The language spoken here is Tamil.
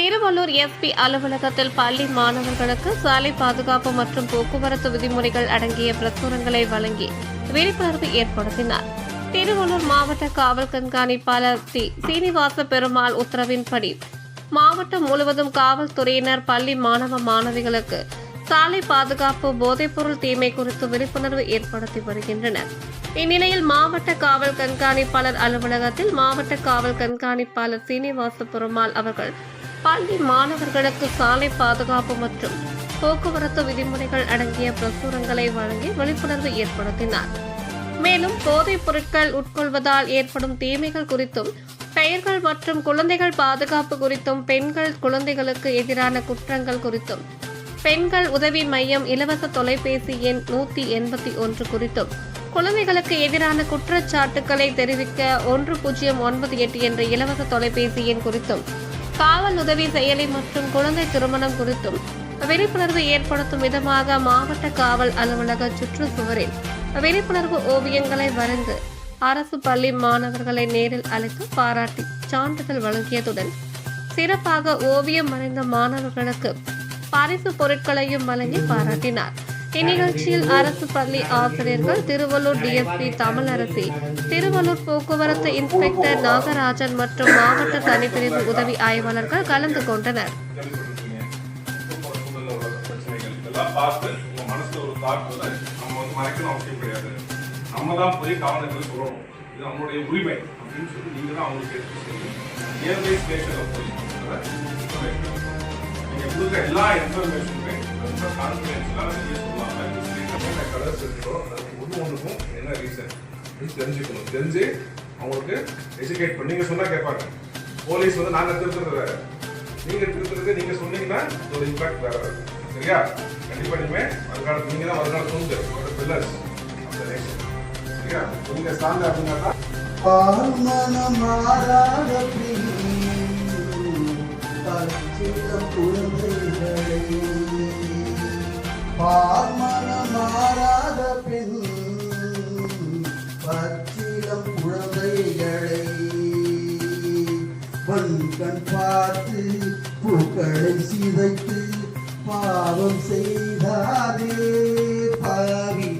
திருவள்ளூர் எஸ்பி அலுவலகத்தில் பள்ளி மாணவர்களுக்கு சாலை பாதுகாப்பு மற்றும் போக்குவரத்து விதிமுறைகள் அடங்கிய பிரசுரங்களை வழங்கி விழிப்புணர்வு ஏற்படுத்தினார். திருவள்ளூர் மாவட்ட காவல் கண்காணிப்பாளர் சி. சீனிவாச பெருமாள் உத்தரவின்படி மாவட்டம் முழுவதும் காவல்துறையினர் பள்ளி மாணவ மாணவிகளுக்கு சாலை பாதுகாப்பு போதைப்பொருள் தீமை குறித்து விழிப்புணர்வு ஏற்படுத்தி வருகின்றனர். இந்நிலையில் மாவட்ட காவல் கண்காணிப்பாளர் அலுவலகத்தில் மாவட்ட காவல் கண்காணிப்பாளர் சீனிவாச பெருமாள் அவர்கள் பள்ளி மாணவர்களுக்கு சாலை பாதுகாப்பு மற்றும் போக்குவரத்து விதிமுறைகள் அடங்கிய பிரசுரங்களை வழங்கி விழிப்புணர்வு ஏற்படுத்தினார். மேலும் போதைப் பொருட்கள் உட்கொள்வதால் ஏற்படும் தீமைகள் குறித்தும் பெயர்கள் மற்றும் குழந்தைகள் பாதுகாப்பு குறித்தும் பெண்கள் குழந்தைகளுக்கு எதிரான குற்றங்கள் குறித்தும் பெண்கள் உதவி மையம் இலவச தொலைபேசி எண் நூத்தி எண்பத்தி ஒன்று குறித்தும் குழந்தைகளுக்கு எதிரான குற்றச்சாட்டுக்களை தெரிவிக்க ஒன்று பூஜ்ஜியம் ஒன்பது எட்டு என்ற இலவச தொலைபேசி எண் குறித்தும் காவல் உதவி செயலி மற்றும் குழந்தை திருமணம் குறித்தும் விழிப்புணர்வு ஏற்படுத்தும் விதமாக மாவட்ட காவல் அலுவலக சுற்றுச்சுவரில் விழிப்புணர்வு ஓவியங்களை வரைந்து அரசு பள்ளி மாணவர்களை நேரில் அழைத்து பாராட்டி சான்றிதழ் வழங்கியதுடன் சிறப்பாக ஓவியம் வரைந்த மாணவர்களுக்கு பரிசு பொருட்களையும் வழங்கி பாராட்டினார். இந்நிகழ்ச்சியில் அரசு பள்ளி ஆசிரியர்கள் திருவள்ளூர் டிஎஸ்பி தமிழரசி திருவள்ளூர் போக்குவரத்து இன்ஸ்பெக்டர் நாகராஜன் மற்றும் மாவட்ட தனிப்பிரிவு உதவி ஆய்வாளர்கள் கலந்து கொண்டனர். நம்ம தான் போய் காவலர்கள் சொல்லணும். இது நம்மளுடைய உரிமை அப்படின்னு சொல்லி நீங்க தான் அவங்களுக்கு எடுத்து செய்யணும் நியர்பை ஸ்டேஷன்ல போய் அதை நீங்க கொடுக்குற எல்லா இன்ஃபர்மேஷனுமே ரொம்ப கான்ஃபிடென்ஷியலாக தெரிஞ்சுக்கணும். தெரிஞ்சு அவங்களுக்கு எஜுகேட் பண்ணி. நீங்க சொன்னா கேட்பாங்க. போலீஸ் வந்து நாங்க திருத்துறது வேற. நீங்க திருத்துறது நீங்க சொன்னீங்கன்னா ஒரு இம்பாக்ட் வேற சரியா? கண்டிப்பா நீங்க வருங்கால நீங்க தான் வருங்கால தூண்டு ஒரு பில்லர்ஸ் அந்த சரியா? நீங்க ஸ்ட்ராங் அப்படின்னா கண் பார்த்து பூக்களை சிதைத்து பாவம் செய்தாரே பாவி